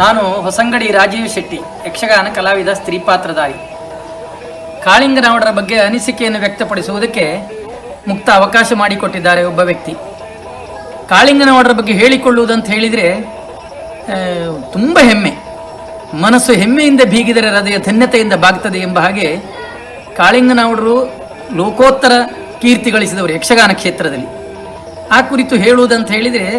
ನಾನು ಹೊಸಂಗಡಿ ರಾಜೀವ್ ಶೆಟ್ಟಿ, ಯಕ್ಷಗಾನ ಕಲಾವಿದ, ಸ್ತ್ರೀ ಪಾತ್ರಧಾರಿ. ಕಾಳಿಂಗನವಡರ ಬಗ್ಗೆ ಅನಿಸಿಕೆಯನ್ನು ವ್ಯಕ್ತಪಡಿಸುವುದಕ್ಕೆ ಮುಕ್ತ ಅವಕಾಶ ಮಾಡಿಕೊಟ್ಟಿದ್ದಾರೆ ಒಬ್ಬ ವ್ಯಕ್ತಿ. ಕಾಳಿಂಗನವಡರ ಬಗ್ಗೆ ಹೇಳಿಕೊಳ್ಳುವುದಂತ ಹೇಳಿದರೆ ತುಂಬ ಹೆಮ್ಮೆ. ಮನಸ್ಸು ಹೆಮ್ಮೆಯಿಂದ ಬೀಗಿದರೆ ಹೃದಯ ಧನ್ಯತೆಯಿಂದ ಬಾಗ್ತದೆ ಎಂಬ ಹಾಗೆ ಕಾಳಿಂಗನವಡರು ಲೋಕೋತ್ತರ ಕೀರ್ತಿ ಗಳಿಸಿದವರು ಯಕ್ಷಗಾನ ಕ್ಷೇತ್ರದಲ್ಲಿ. ಆ ಕುರಿತು ಹೇಳುವುದಂತ ಹೇಳಿದರೆ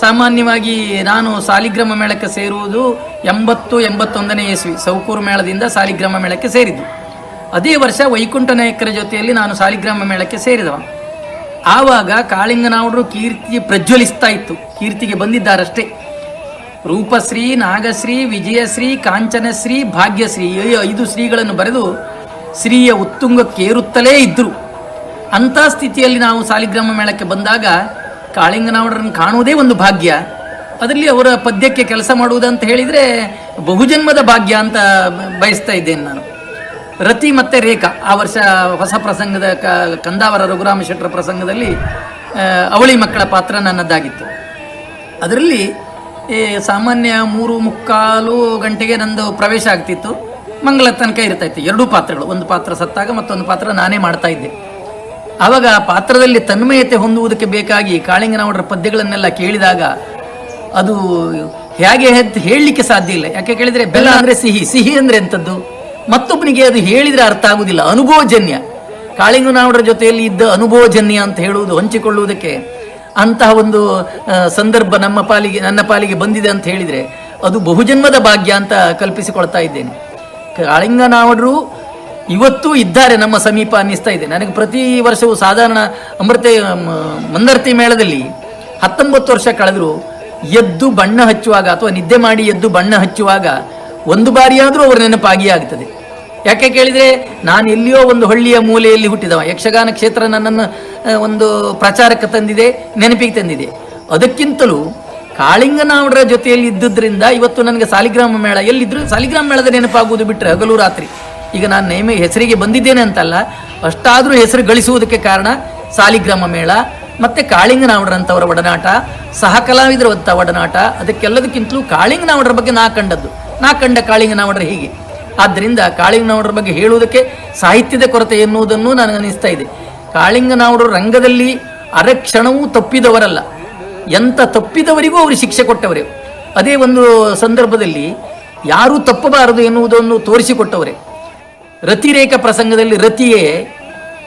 ಸಾಮಾನ್ಯವಾಗಿ ನಾನು ಸಾಲಿಗ್ರಾಮ ಮೇಳಕ್ಕೆ ಸೇರುವುದು ಎಂಬತ್ತು ಎಂಬತ್ತೊಂದನೇ ಇಸ್ವಿ ಸೌಕೂರು ಮೇಳದಿಂದ ಸಾಲಿಗ್ರಾಮ ಮೇಳಕ್ಕೆ ಸೇರಿದ್ದು. ಅದೇ ವರ್ಷ ವೈಕುಂಠ ನಾಯಕರ ಜೊತೆಯಲ್ಲಿ ನಾನು ಸಾಲಿಗ್ರಾಮ ಮೇಳಕ್ಕೆ ಸೇರಿದವ. ಆವಾಗ ಕಾಳಿಂಗನಾವುಡರು ಕೀರ್ತಿ ಪ್ರಜ್ವಲಿಸ್ತಾ ಇತ್ತು. ಕೀರ್ತಿಗೆ ಬಂದಿದ್ದಾರಷ್ಟೇ. ರೂಪಶ್ರೀ, ನಾಗಶ್ರೀ, ವಿಜಯಶ್ರೀ, ಕಾಂಚನಶ್ರೀ, ಭಾಗ್ಯಶ್ರೀ ಈ ಐದು ಶ್ರೀಗಳನ್ನು ಬರೆದು ಶ್ರೀಯ ಉತ್ತುಂಗಕ್ಕೇರುತ್ತಲೇ ಇದ್ದರು ಅಂಥ ಸ್ಥಿತಿಯಲ್ಲಿ ನಾವು ಸಾಲಿಗ್ರಾಮ ಮೇಳಕ್ಕೆ ಬಂದಾಗ ಕಾಳಿಂಗನವರನ್ನು ಕಾಣುವುದೇ ಒಂದು ಭಾಗ್ಯ. ಅದರಲ್ಲಿ ಅವರ ಪದ್ಯಕ್ಕೆ ಕೆಲಸ ಮಾಡುವುದಂತ ಹೇಳಿದರೆ ಬಹುಜನ್ಮದ ಭಾಗ್ಯ ಅಂತ ಬಯಸ್ತಾ ಇದ್ದೇನೆ ನಾನು. ರತಿ ಮತ್ತು ರೇಖಾ, ಆ ವರ್ಷ ಹೊಸ ಪ್ರಸಂಗದ ಕ, ಕಂದಾವರ ರಘುರಾಮ ಶೆಟ್ಟರ ಪ್ರಸಂಗದಲ್ಲಿ ಅವಳಿ ಮಕ್ಕಳ ಪಾತ್ರ ನನ್ನದ್ದಾಗಿತ್ತು ಅದರಲ್ಲಿ ಸಾಮಾನ್ಯ ಮೂರು ಮುಕ್ಕಾಲು ಗಂಟೆಗೆ ನಂದು ಪ್ರವೇಶ ಆಗ್ತಿತ್ತು. ಮಂಗಳ ತನಕ ಇರ್ತಾ ಇತ್ತು. ಎರಡೂ ಪಾತ್ರಗಳು, ಒಂದು ಪಾತ್ರ ಸತ್ತಾಗ ಮತ್ತೊಂದು ಪಾತ್ರ ನಾನೇ ಮಾಡ್ತಾ ಇದ್ದೆ. ಆವಾಗ ಆ ಪಾತ್ರದಲ್ಲಿ ತನ್ಮಯತೆ ಹೊಂದುವುದಕ್ಕೆ ಬೇಕಾಗಿ ಕಾಳಿಂಗನವಡರ ಪದ್ಯಗಳನ್ನೆಲ್ಲ ಕೇಳಿದಾಗ ಅದು ಹೇಗೆ ಹೇಳಲಿಕ್ಕೆ ಸಾಧ್ಯ ಇಲ್ಲ. ಯಾಕೆ ಕೇಳಿದರೆ ಬೆಲ್ಲ ಅಂದರೆ ಸಿಹಿ ಸಿಹಿ ಅಂದರೆ ಎಂಥದ್ದು? ಮತ್ತೊಬ್ಬನಿಗೆ ಅದು ಹೇಳಿದರೆ ಅರ್ಥ ಆಗುವುದಿಲ್ಲ. ಅನುಭವಜನ್ಯ. ಕಾಳಿಂಗನವಡರ ಜೊತೆಯಲ್ಲಿ ಇದ್ದ ಅನುಭವಜನ್ಯ ಅಂತ ಹೇಳುವುದು, ಹಂಚಿಕೊಳ್ಳುವುದಕ್ಕೆ ಅಂತಹ ಒಂದು ಸಂದರ್ಭ ನಮ್ಮ ಪಾಲಿಗೆ, ನನ್ನ ಪಾಲಿಗೆ ಬಂದಿದೆ ಅಂತ ಹೇಳಿದರೆ ಅದು ಬಹುಜನ್ಮದ ಭಾಗ್ಯ ಅಂತ ಕಲ್ಪಿಸಿಕೊಳ್ತಾ ಇದ್ದೇನೆ. ಕಾಳಿಂಗನಾವಡರು ಇವತ್ತು ಇದ್ದಾರೆ, ನಮ್ಮ ಸಮೀಪ ಅನ್ನಿಸ್ತಾ ಇದೆ. ನನಗೆ ಪ್ರತಿ ವರ್ಷವೂ ಸಾಧಾರಣ ಅಮೃತ ಮಂದರ್ತಿ ಮೇಳದಲ್ಲಿ ಹತ್ತೊಂಬತ್ತು ವರ್ಷ ಕಳೆದರೂ ಎದ್ದು ಬಣ್ಣ ಹಚ್ಚುವಾಗ ಅಥವಾ ನಿದ್ದೆ ಮಾಡಿ ಎದ್ದು ಬಣ್ಣ ಹಚ್ಚುವಾಗ ಒಂದು ಬಾರಿಯಾದರೂ ಅವರ ನೆನಪಾಗಿಯೇ ಆಗ್ತದೆ ಯಾಕೆ ಕೇಳಿದರೆ, ನಾನು ಎಲ್ಲಿಯೋ ಒಂದು ಹಳ್ಳಿಯ ಮೂಲೆಯಲ್ಲಿ ಹುಟ್ಟಿದವ. ಯಕ್ಷಗಾನ ಕ್ಷೇತ್ರ ನನ್ನನ್ನು ಒಂದು ಪ್ರಚಾರಕ್ಕೆ ತಂದಿದೆ, ನೆನಪಿಗೆ ತಂದಿದೆ. ಅದಕ್ಕಿಂತಲೂ ಕಾಳಿಂಗನಾವಡರ ಜೊತೆಯಲ್ಲಿ ಇದ್ದುದರಿಂದ ಇವತ್ತು ನನಗೆ ಸಾಲಿಗ್ರಾಮ ಮೇಳ ಎಲ್ಲಿದ್ದರೂ ಸಾಲಿಗ್ರಾಮ ಮೇಳದ ನೆನಪಾಗುವುದು ಬಿಟ್ಟರೆ ಹಗಲು ರಾತ್ರಿ. ಈಗ ನಾನು ನೇಮ ಹೆಸರಿಗೆ ಬಂದಿದ್ದೇನೆ ಅಂತಲ್ಲ, ಅಷ್ಟಾದರೂ ಹೆಸರು ಗಳಿಸುವುದಕ್ಕೆ ಕಾರಣ ಸಾಲಿಗ್ರಾಮ ಮೇಳ, ಮತ್ತು ಕಾಳಿಂಗನಾವಡರಂಥವರ ಒಡನಾಟ ಸಹ ಒತ್ತ ಒಡನಾಟ, ಅದಕ್ಕೆಲ್ಲದಕ್ಕಿಂತಲೂ ಕಾಳಿಂಗನಾವಡರ ಬಗ್ಗೆ ನಾ ಕಂಡದ್ದು. ನಾ ಕಂಡ ಕಾಳಿಂಗನಾವಡರ ಹೀಗೆ. ಆದ್ದರಿಂದ ಕಾಳಿಂಗನಾವಡರ ಬಗ್ಗೆ ಹೇಳುವುದಕ್ಕೆ ಸಾಹಿತ್ಯದ ಕೊರತೆ ಎನ್ನುವುದನ್ನು ನನಗೆ ಅನಿಸ್ತಾ ಇದೆ. ಕಾಳಿಂಗನಾವಡರು ರಂಗದಲ್ಲಿ ಅರಕ್ಷಣವೂ ತಪ್ಪಿದವರಲ್ಲ. ಎಂಥ ತಪ್ಪಿದವರಿಗೂ ಅವರು ಶಿಕ್ಷೆ ಕೊಟ್ಟವರೇ. ಅದೇ ಒಂದು ಸಂದರ್ಭದಲ್ಲಿ ಯಾರೂ ತಪ್ಪಬಾರದು ಎನ್ನುವುದನ್ನು ತೋರಿಸಿಕೊಟ್ಟವರೇ. ರತಿರೇಖ ಪ್ರಸಂಗದಲ್ಲಿ ರತಿಯೇ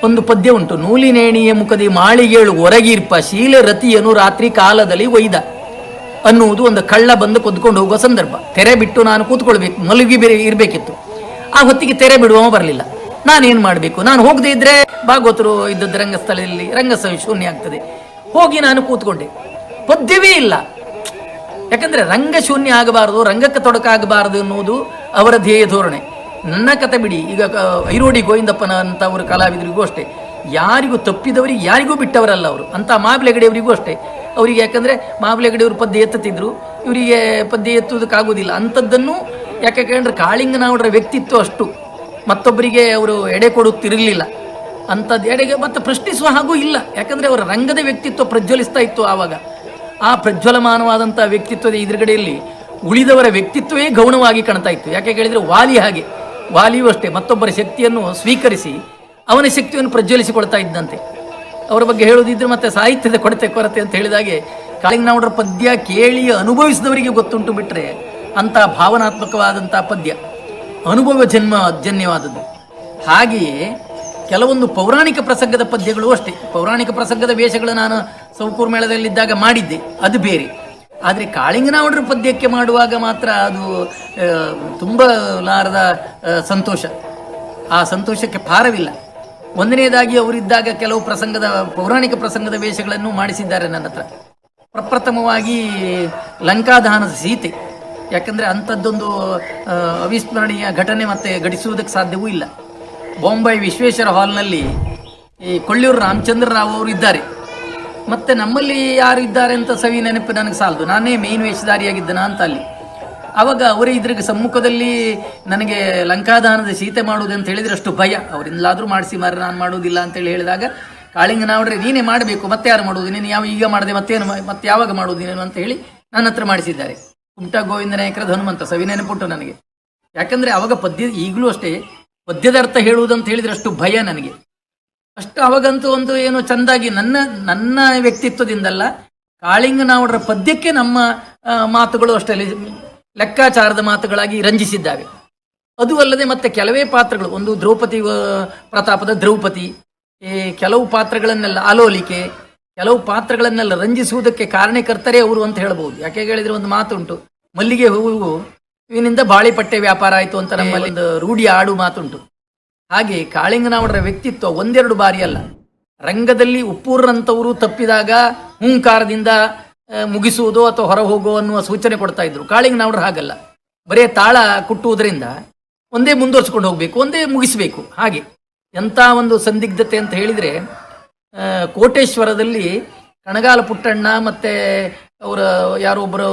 ಒಂದು ಪದ್ಯ ಉಂಟು. ನೂಲಿನೇಣಿಯ ಮುಖದಿ ಮಾಳಿಗೇಳು ಹೊರಗಿರ್ಪ ಶೀಲೆ ರತಿಯನು ರಾತ್ರಿ ಕಾಲದಲ್ಲಿ ಒಯ್ದ. ಅನ್ನುವುದು ಒಂದು ಕಳ್ಳ ಬಂದು ಕುದ್ಕೊಂಡು ಹೋಗುವ ಸಂದರ್ಭ. ತೆರೆ ಬಿಟ್ಟು ನಾನು ಕೂತ್ಕೊಳ್ಬೇಕು, ಮಲಗಿ ಬೇರೆ ಇರಬೇಕಿತ್ತು. ಆ ಹೊತ್ತಿಗೆ ತೆರೆ ಬಿಡುವ ಬರಲಿಲ್ಲ. ನಾನೇನು ಮಾಡಬೇಕು? ನಾನು ಹೋಗದೇ ಇದ್ರೆ ಭಾಗವತರು ಇದ್ದದ್ದು ರಂಗಸ್ಥಳದಲ್ಲಿ ರಂಗಸ್ಥಳ ಶೂನ್ಯ ಆಗ್ತದೆ. ಹೋಗಿ ನಾನು ಕೂತ್ಕೊಂಡೆ. ಪದ್ಯವೇ ಇಲ್ಲ. ಯಾಕಂದ್ರೆ ರಂಗ ಶೂನ್ಯ ಆಗಬಾರದು, ರಂಗಕ್ಕೆ ತೊಡಕಾಗಬಾರದು ಅನ್ನುವುದು ಅವರ ಧ್ಯೇಯ ಧೋರಣೆ. ನನ್ನ ಕತೆ ಬಿಡಿ. ಈಗ ಐರೋಡಿ ಗೋವಿಂದಪ್ಪನ ಅಂತ ಅವರು ಕಲಾವಿದರಿಗೂ ಅಷ್ಟೇ. ಯಾರಿಗೂ ತಪ್ಪಿದವರಿಗೆ, ಯಾರಿಗೂ ಬಿಟ್ಟವರಲ್ಲ ಅವರು. ಅಂತ ಮಾಬ್ಲೆಗಡೆಯವರಿಗೂ ಅಷ್ಟೇ. ಅವರಿಗೆ ಯಾಕಂದ್ರೆ ಮಾಬ್ಲೆಗಡೆಯವರು ಪದ್ಯ ಎತ್ತುತ್ತಿದ್ರು. ಇವರಿಗೆ ಪದ್ಯ ಎತ್ತುವುದಕ್ಕಾಗೋದಿಲ್ಲ ಅಂಥದ್ದನ್ನು ಯಾಕೆ ಕೇಳಿದ್ರೆ ಕಾಳಿಂಗನವರ ವ್ಯಕ್ತಿತ್ವ ಅಷ್ಟು. ಮತ್ತೊಬ್ಬರಿಗೆ ಅವರು ಎಡೆ ಕೊಡುತ್ತಿರಲಿಲ್ಲ. ಅಂಥದ್ದು ಎಡೆಗೆ ಮತ್ತು ಪ್ರಶ್ನಿಸುವ ಹಾಗೂ ಇಲ್ಲ. ಯಾಕಂದರೆ ಅವರ ರಂಗದ ವ್ಯಕ್ತಿತ್ವ ಪ್ರಜ್ವಲಿಸ್ತಾ ಇತ್ತು ಆವಾಗ. ಆ ಪ್ರಜ್ವಲಮಾನವಾದಂಥ ವ್ಯಕ್ತಿತ್ವದ ಎದುರುಗಡೆಯಲ್ಲಿ ಉಳಿದವರ ವ್ಯಕ್ತಿತ್ವವೇ ಗೌಣವಾಗಿ ಕಾಣ್ತಾ ಇತ್ತು. ಯಾಕೆ ಕೇಳಿದರೆ ವಾಲಿ ಹಾಗೆ. ವಾಲಿಯೂ ಅಷ್ಟೇ, ಮತ್ತೊಬ್ಬರ ಶಕ್ತಿಯನ್ನು ಸ್ವೀಕರಿಸಿ ಅವನ ಶಕ್ತಿಯನ್ನು ಪ್ರಜ್ವಲಿಸಿಕೊಳ್ತಾ ಇದ್ದಂತೆ. ಅವರ ಬಗ್ಗೆ ಹೇಳುವುದಿದ್ರೆ ಮತ್ತೆ ಸಾಹಿತ್ಯದ ಕೊರತೆ ಕೊರತೆ ಅಂತ ಹೇಳಿದಾಗೆ ಕಾಳಿಂಗನವರ ಪದ್ಯ ಕೇಳಿ ಅನುಭವಿಸಿದವರಿಗೆ ಗೊತ್ತುಂಟು ಬಿಟ್ಟರೆ ಅಂಥ ಭಾವನಾತ್ಮಕವಾದಂಥ ಪದ್ಯ, ಅನುಭವ ಜನ್ಮ ಜನ್ಯವಾದದ್ದು. ಹಾಗೆಯೇ ಕೆಲವೊಂದು ಪೌರಾಣಿಕ ಪ್ರಸಂಗದ ಪದ್ಯಗಳು ಅಷ್ಟೇ. ಪೌರಾಣಿಕ ಪ್ರಸಂಗದ ವೇಷಗಳು ನಾನು ಸೌಕೂರ್ ಮೇಳದಲ್ಲಿದ್ದಾಗ ಮಾಡಿದ್ದೆ, ಅದು ಬೇರೆ. ಆದರೆ ಕಾಳಿಂಗನಾವಡರು ಪದ್ಯಕ್ಕೆ ಮಾಡುವಾಗ ಮಾತ್ರ ಅದು ತುಂಬ ಲಾರದ ಸಂತೋಷ. ಆ ಸಂತೋಷಕ್ಕೆ ಪಾರವಿಲ್ಲ ಒಂದನೇದಾಗಿ ಅವರಿದ್ದಾಗ ಕೆಲವು ಪ್ರಸಂಗದ, ಪೌರಾಣಿಕ ಪ್ರಸಂಗದ ವೇಷಗಳನ್ನು ಮಾಡಿಸಿದ್ದಾರೆ ನನ್ನ ಹತ್ರ. ಪ್ರಪ್ರಥಮವಾಗಿ ಲಂಕಾದಹನದ ಸೀತೆ. ಯಾಕಂದರೆ ಅಂಥದ್ದೊಂದು ಅವಿಸ್ಮರಣೀಯ ಘಟನೆ ಮತ್ತೆ ಘಟಿಸುವುದಕ್ಕೆ ಸಾಧ್ಯವೂ ಇಲ್ಲ. ಬಾಂಬೆ ವಿಶ್ವೇಶ್ವರ ಹಾಲ್ನಲ್ಲಿ ಈ ಕೊಳ್ಳೂರು ರಾಮಚಂದ್ರ ರಾವ್ ಅವರು ಇದ್ದಾರೆ. ಮತ್ತೆ ನಮ್ಮಲ್ಲಿ ಯಾರಿದ್ದಾರೆ ಅಂತ ಸವಿ ನೆನಪು ನನಗೆ ಸಾಲದು. ನಾನೇ ಮೇನ್ ವೇಷಧಾರಿಯಾಗಿದ್ದನ ಅಂತ ಅಲ್ಲಿ. ಆವಾಗ ಅವರೇ ಇದ್ರಿಗೆ ಸಮ್ಮುಖದಲ್ಲಿ ನನಗೆ ಲಂಕಾದಾನದ ಸೀತೆ ಮಾಡುವುದು ಅಂತ ಹೇಳಿದ್ರೆ ಅಷ್ಟು ಭಯ. ಅವರಿಂದಲಾದರೂ ಮಾಡಿಸಿ ಮಾರ ನಾನು ಮಾಡುವುದಿಲ್ಲ ಅಂತೇಳಿ ಹೇಳಿದಾಗ ಕಾಳಿಂಗ ನಾವ್ರೆ ನೀನೇ ಮಾಡಬೇಕು. ಮತ್ತೆ ಯಾರು ಮಾಡುವುದು? ನೀನು ಯಾವ ಈಗ ಮಾಡಿದೆ ಮತ್ತೇನು ಮತ್ತೆ ಯಾವಾಗ ಮಾಡುವುದು ನೀನು? ಅಂತ ಹೇಳಿ ನನ್ನ ಹತ್ರ ಮಾಡಿಸಿದ್ದಾರೆ. ಕುಮಟಾ ಗೋವಿಂದ ನಾಯಕರದ ಹನುಮಂತ, ಸವಿ ನೆನಪುಟ್ಟು ನನಗೆ. ಯಾಕಂದರೆ ಅವಾಗ ಪದ್ಯ ಈಗಲೂ ಅಷ್ಟೇ. ಪದ್ಯದ ಅರ್ಥ ಹೇಳುವುದಂತ ಹೇಳಿದ್ರೆ ಅಷ್ಟು ಭಯ ನನಗೆ. ಅಷ್ಟು ಅವಾಗಂತೂ ಒಂದು ಏನು ಚಂದಾಗಿ ನನ್ನ ನನ್ನ ವ್ಯಕ್ತಿತ್ವದಿಂದಲ್ಲ, ಕಾಳಿಂಗನಾವಡರ ಪದ್ಯಕ್ಕೆ ನಮ್ಮ ಮಾತುಗಳು ಅಷ್ಟೇ ಲೆಕ್ಕಾಚಾರದ ಮಾತುಗಳಾಗಿ ರಂಜಿಸಿದ್ದಾವೆ. ಅದು ಅಲ್ಲದೆ ಮತ್ತೆ ಕೆಲವೇ ಪಾತ್ರಗಳು, ಒಂದು ದ್ರೌಪದಿ ಪ್ರತಾಪದ ದ್ರೌಪದಿ ಕೆಲವು ಪಾತ್ರಗಳನ್ನೆಲ್ಲ ಆಲೋಲಿಕೆ ಕೆಲವು ಪಾತ್ರಗಳನ್ನೆಲ್ಲ ರಂಜಿಸುವುದಕ್ಕೆ ಕಾರಣಕರ್ತರೇ ಅವರು ಅಂತ ಹೇಳ್ಬೋದು. ಯಾಕೆ ಹೇಳಿದ್ರೆ ಒಂದು ಮಾತುಂಟು, ಮಲ್ಲಿಗೆ ಹೂವು, ಇವಿನಿಂದ ಬಾಳಿಪಟ್ಟೆ ವ್ಯಾಪಾರ ಆಯಿತು ಅಂತ ನಮ್ಮಲ್ಲಿ ಒಂದು ರೂಢಿ ಆಡು ಮಾತುಂಟು. ಹಾಗೆ ಕಾಳಿಂಗನಾವಡರ ವ್ಯಕ್ತಿತ್ವ ಒಂದೆರಡು ಬಾರಿ ಅಲ್ಲ. ರಂಗದಲ್ಲಿ ಉಪ್ಪೂರ್ನಂತವರು ತಪ್ಪಿದಾಗ ಹುಂಕಾರದಿಂದ ಮುಗಿಸುವುದು ಅಥವಾ ಹೊರ ಹೋಗೋ ಅನ್ನುವ ಸೂಚನೆ ಕೊಡ್ತಾ ಇದ್ರು. ಕಾಳಿಂಗನಾವಡರು ಹಾಗಲ್ಲ. ಬರೇ ತಾಳ ಕುಟ್ಟುವುದರಿಂದ ಒಂದೇ ಮುಂದುವರ್ಸ್ಕೊಂಡು ಹೋಗ್ಬೇಕು, ಒಂದೇ ಮುಗಿಸಬೇಕು. ಹಾಗೆ ಎಂಥ ಒಂದು ಸಂದಿಗ್ಧತೆ ಅಂತ ಹೇಳಿದ್ರೆ ಕೋಟೇಶ್ವರದಲ್ಲಿ ಕಣಗಾಲ ಪುಟ್ಟಣ್ಣ ಮತ್ತೆ ಅವರ ಯಾರೊಬ್ಬರು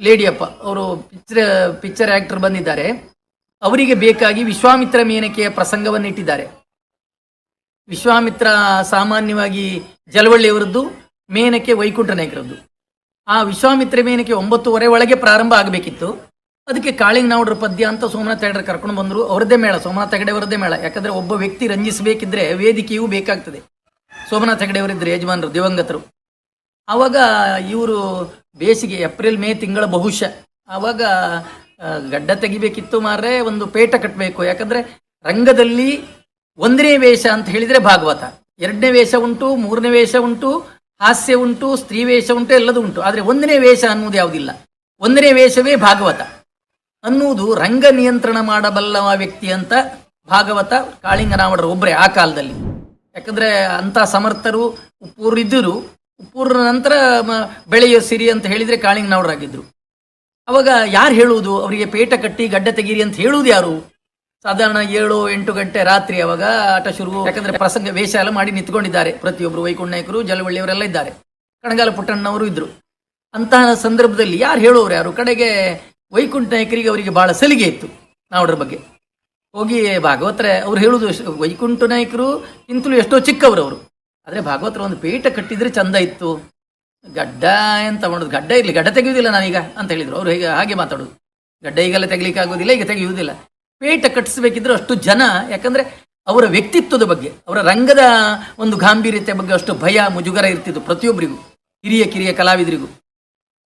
ಲೇಡಿಯಪ್ಪ, ಅವರು ಪಿಕ್ಚರ್ ಪಿಕ್ಚರ್ ಆಕ್ಟರ್ ಬಂದಿದ್ದಾರೆ. ಅವರಿಗೆ ಬೇಕಾಗಿ ವಿಶ್ವಾಮಿತ್ರ ಮೇನಕೆಯ ಪ್ರಸಂಗವನ್ನು ಇಟ್ಟಿದ್ದಾರೆ ವಿಶ್ವಾಮಿತ್ರ ಸಾಮಾನ್ಯವಾಗಿ ಜಲವಳ್ಳಿಯವರದ್ದು, ಮೇನಕೆ ವೈಕುಂಠ ನಾಯಕರದ್ದು. ಆ ವಿಶ್ವಾಮಿತ್ರ ಮೇನಕೆ ಒಂಬತ್ತುವರೆ ಒಳಗೆ ಪ್ರಾರಂಭ ಆಗಬೇಕಿತ್ತು. ಅದಕ್ಕೆ ಕಾಳಿಂಗನೌಡರ ಪದ್ಯ ಅಂತ ಸೋಮನಾಥ ಹೆಗಡೆ ಕರ್ಕೊಂಡು ಬಂದರು. ಅವರದ್ದೇ ಮೇಳ, ಸೋಮನಾಥ ಹೆಗಡೆ ಅವರದ್ದೇ ಮೇಳ. ಯಾಕಂದ್ರೆ ಒಬ್ಬ ವ್ಯಕ್ತಿ ರಂಜಿಸಬೇಕಿದ್ರೆ ವೇದಿಕೆಯೂ ಬೇಕಾಗ್ತದೆ. ಸೋಮನಾಥ ಹೆಗಡೆ ಅವರಿದ್ರು ಯಜಮಾನರು, ದಿವಂಗತರು. ಆವಾಗ ಇವರು ಬೇಸಿಗೆ, ಏಪ್ರಿಲ್, ಮೇ ತಿಂಗಳ ಬಹುಶಃ. ಆವಾಗ ಗಡ್ಡ ತೆಗಿಬೇಕಿತ್ತು ಮಾರ್ರೆ, ಒಂದು ಪೇಟ ಕಟ್ಟಬೇಕು ಯಾಕಂದ್ರೆ ರಂಗದಲ್ಲಿ ಒಂದನೇ ವೇಷ ಅಂತ ಹೇಳಿದ್ರೆ ಭಾಗವತ. ಎರಡನೇ ವೇಷ ಉಂಟು, ಮೂರನೇ ವೇಷ ಉಂಟು, ಹಾಸ್ಯ ಉಂಟು, ಸ್ತ್ರೀ ವೇಷ ಉಂಟು, ಎಲ್ಲದೂ ಉಂಟು. ಆದ್ರೆ ಒಂದನೇ ವೇಷ ಅನ್ನುವುದು ಯಾವುದಿಲ್ಲ. ಒಂದನೇ ವೇಷವೇ ಭಾಗವತ. ಅನ್ನುವುದು ರಂಗ ನಿಯಂತ್ರಣ ಮಾಡಬಲ್ಲವ ವ್ಯಕ್ತಿ ಅಂತ ಭಾಗವತ ಕಾಳಿಂಗನಾವಡರು ಒಬ್ಬರೇ ಆ ಕಾಲದಲ್ಲಿ. ಯಾಕಂದ್ರೆ ಅಂತ ಸಮರ್ಥರು, ಉಪ್ಪೂರಿದ್ದರು. ಉಪ್ಪೂರ ನಂತರ ಬೆಳೆಯೋ ಸಿರಿ ಅಂತ ಹೇಳಿದ್ರೆ ಕಾಳಿಂಗನವರಾಗಿದ್ರು ಅವಾಗ ಯಾರು ಹೇಳುವುದು? ಅವರಿಗೆ ಪೇಟ ಕಟ್ಟಿ ಗಡ್ಡ ತೆಗೀರಿ ಅಂತ ಹೇಳುವುದು ಯಾರು? ಸಾಧಾರಣ ಏಳು, ಎಂಟು ಗಂಟೆ ರಾತ್ರಿ ಅವಾಗ ಆಟ ಶುರು. ಯಾಕಂದ್ರೆ ಪ್ರಸಂಗ ವೇಷ ಎಲ್ಲ ಮಾಡಿ ನಿಂತ್ಕೊಂಡಿದ್ದಾರೆ. ಪ್ರತಿಯೊಬ್ಬರು ವೈಕುಂಠ ನಾಯಕರು ಜಲವಳ್ಳಿಯವರೆಲ್ಲ ಇದ್ದಾರೆ. ಕಣಗಾಲ ಪುಟ್ಟಣ್ಣವರು ಇದ್ರು. ಅಂತಹ ಸಂದರ್ಭದಲ್ಲಿ ಯಾರು ಹೇಳೋರು ಯಾರು? ಕಡೆಗೆ ವೈಕುಂಠ ನಾಯಕರಿಗೆ ಅವರಿಗೆ ಬಹಳ ಸಲಿಗೆ ಇತ್ತು ನಾವುಡ್ರ ಬಗ್ಗೆ. ಹೋಗಿ ಭಾಗವತ್ರೆ, ಅವ್ರು ಹೇಳುದು ವೈಕುಂಠ ನಾಯಕರು ಇಂತಲೂ ಎಷ್ಟೋ ಚಿಕ್ಕವರು ಅವರು ಆದ್ರೆ ಭಾಗವತರ ಒಂದು ಪೇಟ ಕಟ್ಟಿದ್ರೆ ಚಂದ ಇತ್ತು. ಗಡ್ಡ ಎಂತ ಮಾಡೋದು ಗಡ್ಡ ಇರ್ಲಿ, ಗಡ್ಡ ತೆಗೆಯುವುದಿಲ್ಲ ನಾನೀಗ ಅಂತ ಹೇಳಿದ್ರು. ಅವರು ಹೇಗೆ, ಹಾಗೆ ಮಾತಾಡೋದು. ಗಡ್ಡ ಈಗೆಲ್ಲ ತೆಗಿಲಿಕ್ಕೆ ಈಗ ತೆಗೆಯುವುದಿಲ್ಲ. ಪೇಟ ಕಟ್ಟಿಸಬೇಕಿದ್ರೆ ಅಷ್ಟು ಜನ, ಯಾಕಂದ್ರೆ ಅವರ ವ್ಯಕ್ತಿತ್ವದ ಬಗ್ಗೆ, ಅವರ ರಂಗದ ಒಂದು ಗಾಂಭೀರ್ಯತೆ ಬಗ್ಗೆ ಅಷ್ಟು ಭಯ, ಮುಜುಗರ ಇರ್ತಿತ್ತು ಪ್ರತಿಯೊಬ್ಬರಿಗೂ, ಹಿರಿಯ ಕಿರಿಯ ಕಲಾವಿದರಿಗೂ.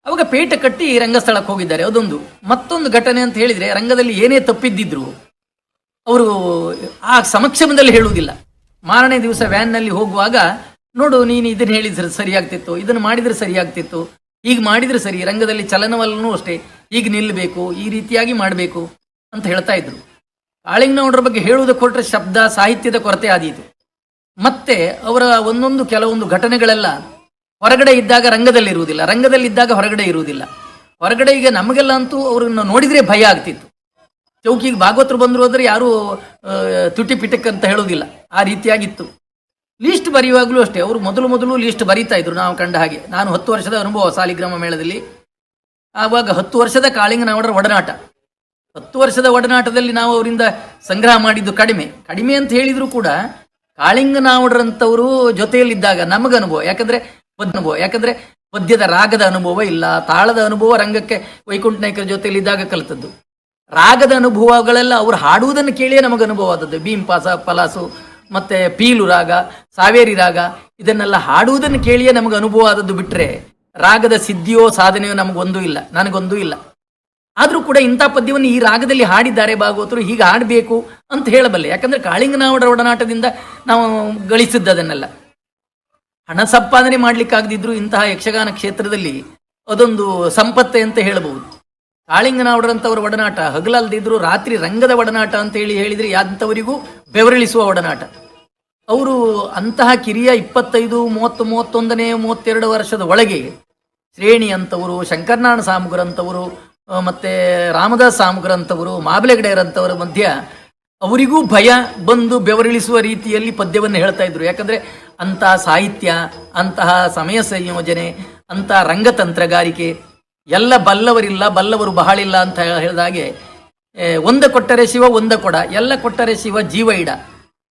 ಅವಾಗ ಪೇಟ ಕಟ್ಟಿ ರಂಗಸ್ಥಳಕ್ಕೆ ಹೋಗಿದ್ದಾರೆ. ಅದೊಂದು. ಮತ್ತೊಂದು ಘಟನೆ ಅಂತ ಹೇಳಿದ್ರೆ, ರಂಗದಲ್ಲಿ ಏನೇ ತಪ್ಪಿದ್ದಿದ್ರು, ಅವರು ಆ ಸಮಕ್ಷಮದಲ್ಲಿ ಹೇಳುವುದಿಲ್ಲ. ಮಾರನೇ ದಿವಸ ವ್ಯಾನ್ನಲ್ಲಿ ಹೋಗುವಾಗ ನೋಡು, ನೀನು ಇದನ್ನ ಹೇಳಿದ್ರೆ ಸರಿಯಾಗ್ತಿತ್ತು ಇದನ್ನು ಮಾಡಿದ್ರೆ ಸರಿಯಾಗ್ತಿತ್ತು. ಈಗ ಮಾಡಿದ್ರೆ ಸರಿ, ರಂಗದಲ್ಲಿ ಚಲನವಲ್ಲೂ ಅಷ್ಟೇ. ಈಗ ನಿಲ್ಲಬೇಕು ಈ ರೀತಿಯಾಗಿ ಮಾಡಬೇಕು ಅಂತ ಹೇಳ್ತಾ ಇದ್ರು. ಕಾಳಿಂಗನವರ ಬಗ್ಗೆ ಹೇಳುವುದಕ್ಕೆ ಕೊಟ್ಟರೆ ಶಬ್ದ, ಸಾಹಿತ್ಯದ ಕೊರತೆ ಆದೀತು. ಮತ್ತೆ ಅವರ ಒಂದೊಂದು, ಕೆಲವೊಂದು ಘಟನೆಗಳೆಲ್ಲ ಹೊರಗಡೆ ಇದ್ದಾಗ ರಂಗದಲ್ಲಿ ಇರುವುದಿಲ್ಲ ರಂಗದಲ್ಲಿ ಇದ್ದಾಗ ಹೊರಗಡೆ ಇರುವುದಿಲ್ಲ. ಹೊರಗಡೆ ಈಗ ನಮಗೆಲ್ಲ ಅಂತೂ ಅವ್ರನ್ನ ನೋಡಿದ್ರೆ ಭಯ ಆಗ್ತಿತ್ತು. ಚೌಕಿಗೆ ಭಾಗವತರು ಬಂದರು ಅಂದರೆ ಯಾರು ತುಟಿ ಪಿಟಕ್ ಅಂತ ಹೇಳೋದಿಲ್ಲ ಆ ರೀತಿಯಾಗಿತ್ತು. ಲೀಸ್ಟ್ ಬರೆಯುವಾಗಲೂ ಅಷ್ಟೇ, ಅವರು ಮೊದಲು ಮೊದಲು ಲೀಸ್ಟ್ ಬರೀತಾ ಇದ್ರು, ನಾವು ಕಂಡ ಹಾಗೆ. ನಾನು ಹತ್ತು ವರ್ಷದ ಅನುಭವ ಸಾಲಿಗ್ರಾಮ ಮೇಳದಲ್ಲಿ. ಆವಾಗ ಹತ್ತು ವರ್ಷದ ಕಾಳಿಂಗನವಡರ ಒಡನಾಟ. ಹತ್ತು ವರ್ಷದ ಒಡನಾಟದಲ್ಲಿ ನಾವು ಅವರಿಂದ ಸಂಗ್ರಹ ಮಾಡಿದ್ದು ಕಡಿಮೆ. ಕಡಿಮೆ ಅಂತ ಹೇಳಿದ್ರು ಕೂಡ ಕಾಳಿಂಗನಾವಡರಂತವರು ಜೊತೆಯಲ್ಲಿದ್ದಾಗ ನಮಗ ಅನುಭವ. ಯಾಕಂದ್ರೆ ಪದ್ಯ ಅನುಭವ. ಯಾಕಂದ್ರೆ ಪದ್ಯದ ರಾಗದ ಅನುಭವ ಇಲ್ಲ, ತಾಳದ ಅನುಭವ ರಂಗಕ್ಕೆ ವೈಕುಂಠ ನಾಯಕರ ಜೊತೆಯಲ್ಲಿದ್ದಾಗ ಕಲಿತದ್ದು. ರಾಗದ ಅನುಭವಗಳೆಲ್ಲ ಅವ್ರು ಹಾಡುವುದನ್ನು ಕೇಳಿಯೇ ನಮಗೆ ಅನುಭವ ಆದದ್ದು. ಪಾಸ, ಪಲಾಸು ಮತ್ತೆ ಪೀಲು ರಾಗ, ಸಾವೇರಿ ರಾಗ, ಇದನ್ನೆಲ್ಲ ಹಾಡುವುದನ್ನು ಕೇಳಿಯೇ ನಮಗೆ ಅನುಭವ ಆದದ್ದು ಬಿಟ್ಟರೆ ರಾಗದ ಸಿದ್ಧಿಯೋ ಸಾಧನೆಯೋ ನಮಗೊಂದೂ ಇಲ್ಲ, ನನಗೊಂದೂ ಇಲ್ಲ. ಆದರೂ ಕೂಡ ಇಂಥ ಪದ್ಯವನ್ನು ಈ ರಾಗದಲ್ಲಿ ಹಾಡಿದ್ದಾರೆ ಭಾಗವತರು, ಹೀಗೆ ಹಾಡಬೇಕು ಅಂತ ಹೇಳಬಲ್ಲೆ. ಯಾಕಂದ್ರೆ ಕಾಳಿಂಗನಾವಡ ಒಡನಾಟದಿಂದ ನಾವು ಗಳಿಸಿದ್ದು ಅದನ್ನೆಲ್ಲ. ಹಣ ಸಂಪಾದನೆ ಮಾಡಲಿಕ್ಕಾಗದಿದ್ರು ಇಂತಹ ಯಕ್ಷಗಾನ ಕ್ಷೇತ್ರದಲ್ಲಿ ಅದೊಂದು ಸಂಪತ್ತೆ ಅಂತ ಹೇಳಬಹುದು. ಕಾಳಿಂಗನಾವಡರಂಥವ್ರ ಒಡನಾಟ, ಹಗಲಲ್ದಿದ್ರು ರಾತ್ರಿ ರಂಗದ ಒಡನಾಟ ಅಂತ ಹೇಳಿ ಹೇಳಿದ್ರೆ ಯಾಂಥವರಿಗೂ ಬೆವರಳಿಸುವ ಒಡನಾಟ. ಅವರು ಅಂತಹ ಕಿರಿಯ ಇಪ್ಪತ್ತೈದು, ಮೂವತ್ತು, ಮೂವತ್ತೊಂದನೇ, ಮೂವತ್ತೆರಡು ವರ್ಷದ ಒಳಗೆ ಶ್ರೇಣಿ ಅಂತವರು, ಶಂಕರನಾರಾಯಣ ಸಾಮುಗ್ರಂಥವರು ಮತ್ತು ರಾಮದಾಸ್ ಸಾಮುಗ್ರಂಥವರು ಮಾಬಲೆಗಡೆಯರಂಥವರ ಮಧ್ಯ ಅವರಿಗೂ ಭಯ ಬಂದು ಬೆವರಿಳಿಸುವ ರೀತಿಯಲ್ಲಿ ಪದ್ಯವನ್ನು ಹೇಳ್ತಾ ಇದ್ರು. ಯಾಕಂದ್ರೆ ಅಂತಹ ಸಾಹಿತ್ಯ, ಅಂತಹ ಸಮಯ ಸಂಯೋಜನೆ, ಅಂತಹ ರಂಗತಂತ್ರಗಾರಿಕೆ ಎಲ್ಲ ಬಲ್ಲವರಿಲ್ಲ, ಬಲ್ಲವರು ಬಹಳಿಲ್ಲ ಅಂತ ಹೇಳಿದ ಹಾಗೆ ಒಂದ ಕೊಟ್ಟರೆ ಶಿವ, ಒಂದ ಕೊಡ, ಎಲ್ಲ ಕೊಟ್ಟರೆ ಶಿವ, ಜೀವ, ಇಡ.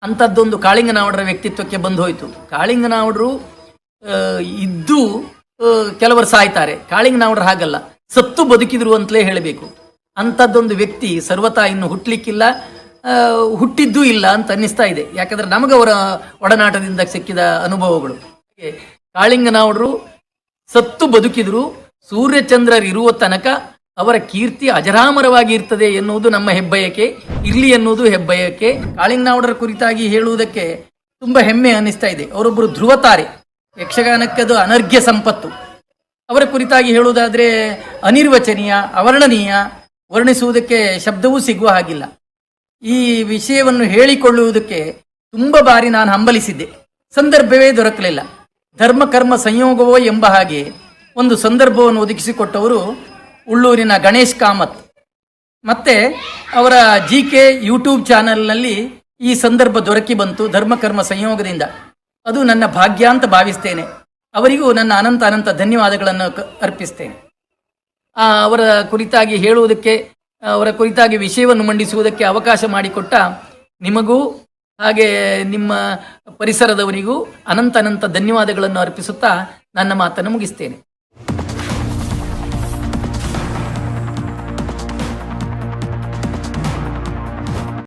ಅಂಥದ್ದೊಂದು ಕಾಳಿಂಗನಾವಡರ ವ್ಯಕ್ತಿತ್ವಕ್ಕೆ ಬಂದು ಹೋಯಿತು ಕಾಳಿಂಗನಾವಡರು ಇದ್ದು ಕೆಲವರು ಸಾಯ್ತಾರೆ. ಕಾಳಿಂಗನಾವಡರು ಹಾಗಲ್ಲ. ಸತ್ತು ಬದುಕಿದ್ರು ಅಂತಲೇ ಹೇಳಬೇಕು. ಅಂಥದ್ದೊಂದು ವ್ಯಕ್ತಿ ಸರ್ವತಾ ಇನ್ನು ಹುಟ್ಟಲಿಕ್ಕಿಲ್ಲ ಹುಟ್ಟಿದ್ದೂ ಇಲ್ಲ ಅಂತ ಅನ್ನಿಸ್ತಾ ಇದೆ. ಯಾಕಂದ್ರೆ ಅವರ ಒಡನಾಟದಿಂದ ಸಿಕ್ಕಿದ ಅನುಭವಗಳು. ಹಾಗೆ ಕಾಳಿಂಗನವರು ಸತ್ತು ಬದುಕಿದ್ರು, ಸೂರ್ಯಚಂದ್ರರಿರುವ ತನಕ ಅವರ ಕೀರ್ತಿ ಅಜರಾಮರವಾಗಿ ಇರ್ತದೆ ಎನ್ನುವುದು ನಮ್ಮ ಹೆಬ್ಬಯಕೆ, ಇರ್ಲಿ ಎನ್ನುವುದು ಹೆಬ್ಬಯಕೆ. ಕಾಳಿಂಗ್ನಾವುಡರ ಕುರಿತಾಗಿ ಹೇಳುವುದಕ್ಕೆ ತುಂಬಾ ಹೆಮ್ಮೆ ಅನ್ನಿಸ್ತಾ ಇದೆ. ಅವರೊಬ್ಬರು ಧ್ರುವತಾರೆ. ಯಕ್ಷಗಾನಕ್ಕದು ಅನರ್ಘ್ಯ ಸಂಪತ್ತು. ಅವರ ಕುರಿತಾಗಿ ಹೇಳುವುದಾದ್ರೆ ಅನಿರ್ವಚನೀಯ, ಅವರ್ಣನೀಯ, ವರ್ಣಿಸುವುದಕ್ಕೆ ಶಬ್ದವೂ ಸಿಗುವ ಹಾಗಿಲ್ಲ. ಈ ವಿಷಯವನ್ನು ಹೇಳಿಕೊಳ್ಳುವುದಕ್ಕೆ ತುಂಬ ಬಾರಿ ನಾನು ಹಂಬಲಿಸಿದ್ದೆ. ಸಂದರ್ಭವೇ ದೊರಕಲಿಲ್ಲ. ಧರ್ಮ, ಕರ್ಮ, ಸಂಯೋಗವೋ ಎಂಬ ಹಾಗೆ ಒಂದು ಸಂದರ್ಭವನ್ನು ಒದಗಿಸಿಕೊಟ್ಟವರು ಉಳ್ಳೂರಿನ ಗಣೇಶ್ ಕಾಮತ್. ಮತ್ತೆ ಅವರ ಜಿ ಕೆ ಯೂಟ್ಯೂಬ್ ಚಾನೆಲ್ನಲ್ಲಿ ಈ ಸಂದರ್ಭ ದೊರಕಿ ಬಂತು ಧರ್ಮ ಕರ್ಮ ಸಂಯೋಗದಿಂದ. ಅದು ನನ್ನ ಭಾಗ್ಯ ಅಂತ ಭಾವಿಸ್ತೇನೆ. ಅವರಿಗೂ ನನ್ನ ಅನಂತ ಅನಂತ ಧನ್ಯವಾದಗಳನ್ನು ಅರ್ಪಿಸ್ತೇನೆ. ಅವರ ಕುರಿತಾಗಿ ಹೇಳುವುದಕ್ಕೆ, ಅವರ ಕುರಿತಾಗಿ ವಿಷಯವನ್ನು ಮಂಡಿಸುವುದಕ್ಕೆ ಅವಕಾಶ ಮಾಡಿಕೊಟ್ಟ ನಿಮಗೂ, ಹಾಗೆ ನಿಮ್ಮ ಪರಿಸರದವರಿಗೂ ಅನಂತ ಅನಂತ ಧನ್ಯವಾದಗಳನ್ನು ಅರ್ಪಿಸುತ್ತಾ ನನ್ನ ಮಾತನ್ನು ಮುಗಿಸ್ತೇನೆ.